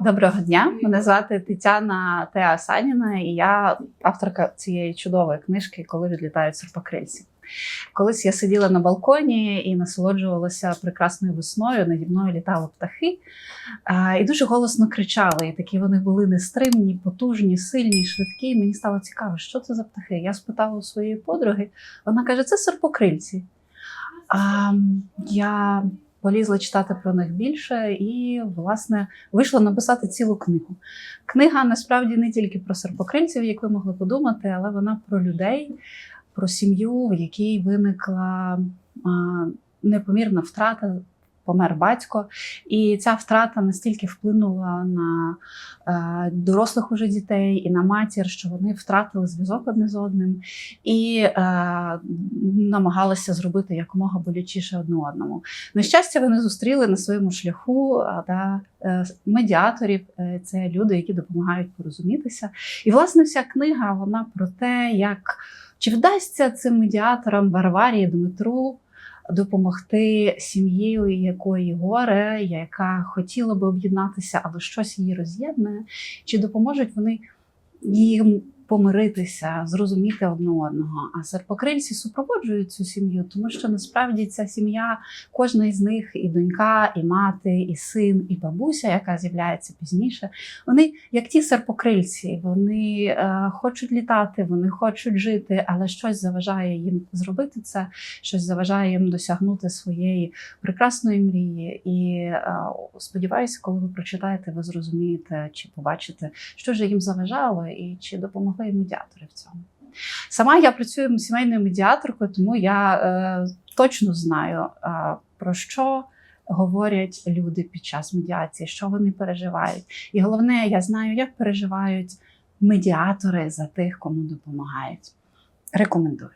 Доброго дня. Мене звати Тетяна Теа Саніна, і я авторка цієї чудової книжки Коли відлітають серпокрильці. Колись я сиділа на балконі і насолоджувалася прекрасною весною. Наді мною літали птахи і дуже голосно кричали. І такі вони були нестримні, потужні, сильні, швидкі. І мені стало цікаво, що це за птахи. Я спитала у своєї подруги. Вона каже: це серпокрильці. А, я полізла читати про них більше і, власне, вийшла написати цілу книгу. Книга насправді не тільки про серпокрильців, як ви могли подумати, але вона про людей, про сім'ю, в якій виникла непомірна втрата. Помер батько, і ця втрата настільки вплинула на дорослих уже дітей і на матір, що вони втратили зв'язок одне з одним і е, намагалися зробити якомога болячіше одне одному. На щастя, вони зустріли на своєму шляху да, е, медіаторів. Е, Це люди, які допомагають порозумітися. І власне вся книга вона про те, як чи вдасться цим медіаторам Варварії Дмитру допомогти сім'ї, у якої горе, яка хотіла би об'єднатися, але щось її роз'єднує, чи допоможуть вони їм помиритися, зрозуміти одне одного. А серпокрильці супроводжують цю сім'ю, тому що насправді ця сім'я, кожна із них, і донька, і мати, і син, і бабуся, яка з'являється пізніше. Вони як ті серпокрильці, вони е, хочуть літати, вони хочуть жити, але щось заважає їм зробити це, щось заважає їм досягнути своєї прекрасної мрії. І е, сподіваюся, коли ви прочитаєте, ви зрозумієте чи побачите, що ж їм заважало, і чи допомогли медіатори в цьому. Сама я працюю сімейною медіаторкою, тому я е, точно знаю, е, про що говорять люди під час медіації, що вони переживають. І головне, я знаю, як переживають медіатори за тих, кому допомагають. Рекомендую.